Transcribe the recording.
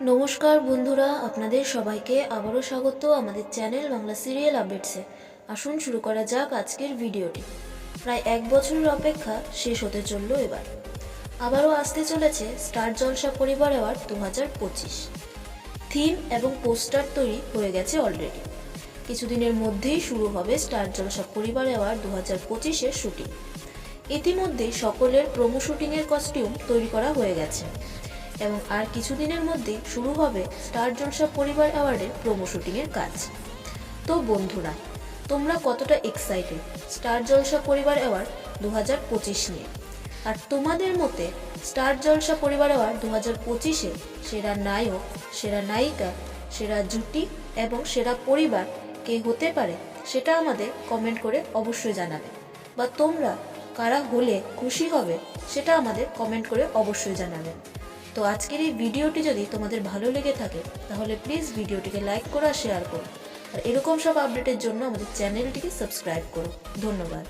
নমস্কার বন্ধুরা, আপনাদের সবাইকে আবারও স্বাগত আমাদের চ্যানেল বাংলা সিরিয়াল আপডেটসে আসুন শুরু করা যাক আজকের ভিডিওটি। প্রায় এক বছরের অপেক্ষা শেষ হতে চলল এবার। আবারও আসতে চলেছে স্টার জলসা পরিবার অ্যাওয়ার্ড দু হাজার পঁচিশ। থিম এবং পোস্টার তৈরি হয়ে গেছে অলরেডি। কিছুদিনের মধ্যেই শুরু হবে স্টার জলসা পরিবার অ্যাওয়ার্ড দু হাজার পঁচিশের শুটিং। ইতিমধ্যেই সকলের প্রোমো শুটিংয়ের কস্টিউম তৈরি করা হয়ে গেছে। এবং আর কিছুদিনের মধ্যেই শুরু হবে স্টার জলসা পরিবার অ্যাওয়ার্ডের প্রোমো শুটিংয়ের কাজ। তো বন্ধুরা, তোমরা কতটা এক্সাইটেড স্টার জলসা পরিবার অ্যাওয়ার্ড দু হাজার পঁচিশ নিয়ে? আর তোমাদের মতে স্টার জলসা পরিবার অ্যাওয়ার্ড দু হাজার পঁচিশে সেরা নায়ক, সেরা নায়িকা, সেরা জুটি এবং সেরা পরিবার কে হতে পারে সেটা আমাদের কমেন্ট করে অবশ্যই জানাবে। বা তোমরা কারা হলে খুশি হবে সেটা আমাদের কমেন্ট করে অবশ্যই জানাবেন তো আজকের এই ভিডিওটি যদি তোমাদের ভালো লেগে থাকে, তাহলে প্লিজ ভিডিওটিকে লাইক করো শেয়ার করো। আর এরকম সব আপডেটের জন্য আমাদের চ্যানেলটিকে সাবস্ক্রাইব করো। ধন্যবাদ।